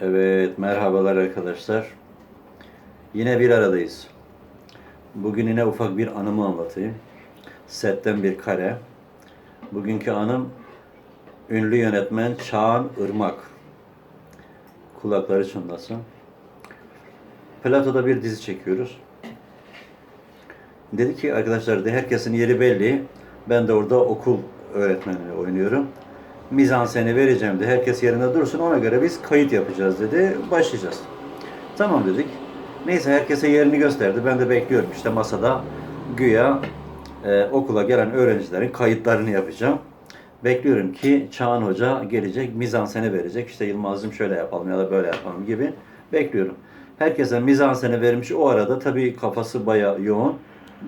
Evet, merhabalar arkadaşlar. Yine bir aradayız. Bugün yine ufak bir anımı anlatayım. Setten bir kare. Bugünkü anım ünlü yönetmen Çağan Irmak. Kulakları çınlasın. Plato'da bir dizi çekiyoruz. Dedi ki arkadaşlar de herkesin yeri belli. Ben de orada okul öğretmenliği oynuyorum. Mizanseni vereceğim de herkes yerinde dursun ona göre biz kayıt yapacağız dedi. Başlayacağız. Tamam dedik. Neyse herkese yerini gösterdi. Ben de bekliyorum işte masada güya e, okula gelen öğrencilerin kayıtlarını yapacağım. Bekliyorum ki Çağan Hoca gelecek, mizanseni verecek. İşte Yılmaz'cığım şöyle yapalım ya da böyle yapalım gibi bekliyorum. Herkese mizanseni vermiş. O arada tabii kafası bayağı yoğun.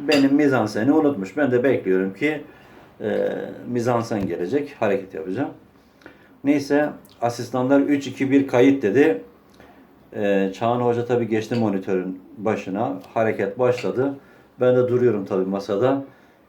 Benim mizanseni unutmuş. Ben de bekliyorum ki e, mizansen gelecek. Hareket yapacağım. Neyse asistanlar 3-2-1 kayıt dedi. E, Çağan Hoca tabii geçti monitörün başına. Hareket başladı. Ben de duruyorum tabii masada.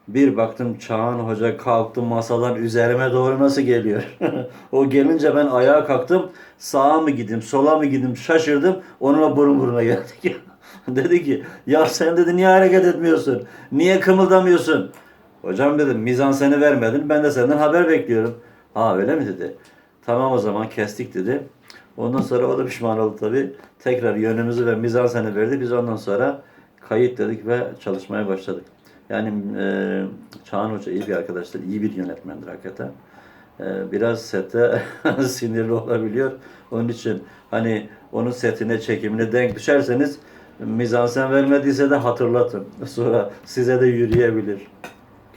Bir baktım Çağan Hoca kalktı masadan üzerime doğru nasıl geliyor. o gelince ben ayağa kalktım. Sağa mı gideyim, sola mı gideyim şaşırdım. Onunla burun buruna geldik. dedi ki ya sen dedi niye hareket etmiyorsun? Niye kımıldamıyorsun? Hocam dedim mizanseni vermedin. Ben de senden haber bekliyorum. Ha öyle mi dedi. Tamam o zaman kestik dedi. Ondan sonra o da pişman oldu tabii. Tekrar yönümüzü ve mizanseni verdi. Biz ondan sonra kayıt dedik ve çalışmaya başladık. Yani e, Çağan Hoca iyi bir arkadaştır, iyi bir yönetmendir hakikaten. E, biraz sette sinirli olabiliyor. Onun için hani onun setine, çekimine denk düşerseniz mizansen vermediyse de hatırlatın. Sonra size de yürüyebilir.